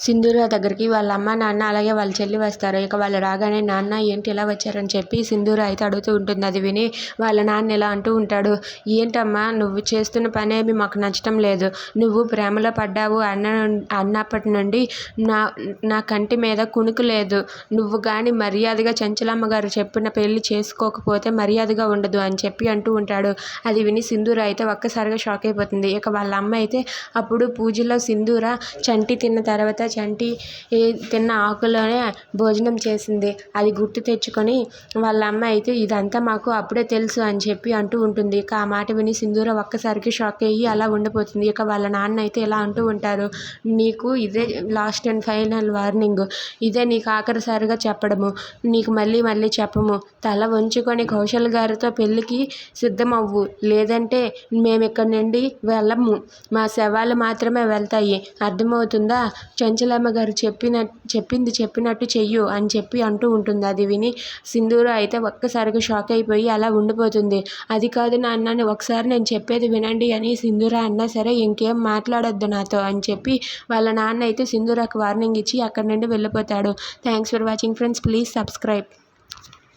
సింధూర దగ్గరికి వాళ్ళ అమ్మ నాన్న అలాగే వాళ్ళ చెల్లి వస్తారు. ఇక వాళ్ళు రాగానే నాన్న ఏంటి ఇలా వచ్చారని చెప్పి సింధూర అయితే అడుగుతూ ఉంటుంది. అది విని వాళ్ళ నాన్న ఇలా అంటూ ఉంటాడు. ఏంటమ్మా నువ్వు చేస్తున్న పని ఏమి మాకు నచ్చటం లేదు. నువ్వు ప్రేమలో పడ్డావు అన్న అన్నప్పటి నుండి నా నా కంటి మీద కునుకు లేదు. నువ్వు కానీ మర్యాదగా చంచలమ్మ గారు చెప్పిన పెళ్ళి చేసుకోకపోతే మర్యాదగా ఉండదు అని చెప్పి అంటూ ఉంటాడు. అది విని సింధూర అయితే ఒక్కసారిగా షాక్ అయిపోతుంది. ఇక వాళ్ళ అమ్మ అయితే అప్పుడు పూజలో సింధూర చంటి తిన్న తర్వాత చంటి తిన్న ఆకులోనే భోజనం చేసింది. అది గుర్తు తెచ్చుకొని వాళ్ళ అమ్మ అయితే ఇదంతా మాకు అప్పుడే తెలుసు అని చెప్పి అంటూ ఉంటుంది. ఇక ఆ మాట విని సింధూర ఒక్కసారికి షాక్ అయ్యి అలా ఉండిపోతుంది. ఇక వాళ్ళ నాన్న అయితే ఇలా అంటూ ఉంటారు నీకు ఇదే లాస్ట్ అండ్ ఫైనల్ వార్నింగ్ ఇదే నీకు ఆఖరిసారిగా చెప్పడము. నీకు మళ్ళీ మళ్ళీ చెప్పము. తల వంచుకొని కౌశల్ గారితో పెళ్ళికి సిద్ధమవ్వు. లేదంటే మేము ఇక్కడ నుండి వెళ్ళము. మా శవాలు మాత్రమే వెళ్తాయి. అర్థమవుతుందా? చెంచలమ్మ గారు చెప్పిన చెప్పింది చెప్పినట్టు చెయ్యు అని చెప్పి అంటూ ఉంటుంది. అది విని సింధూరు అయితే ఒక్కసారిగా షాక్ అయిపోయి అలా ఉండిపోతుంది. అది కాదు నాన్న ఒకసారి నేను చెప్పేది వినండి అని సింధూర అన్నా సరే ఇంకేం మాట్లాడొద్దు నాతో అని చెప్పి వాళ్ళ నాన్న అయితే సింధూరకు వార్నింగ్ ఇచ్చి అక్కడి నుండి వెళ్ళిపోతాడు. Thanks for watching friends please subscribe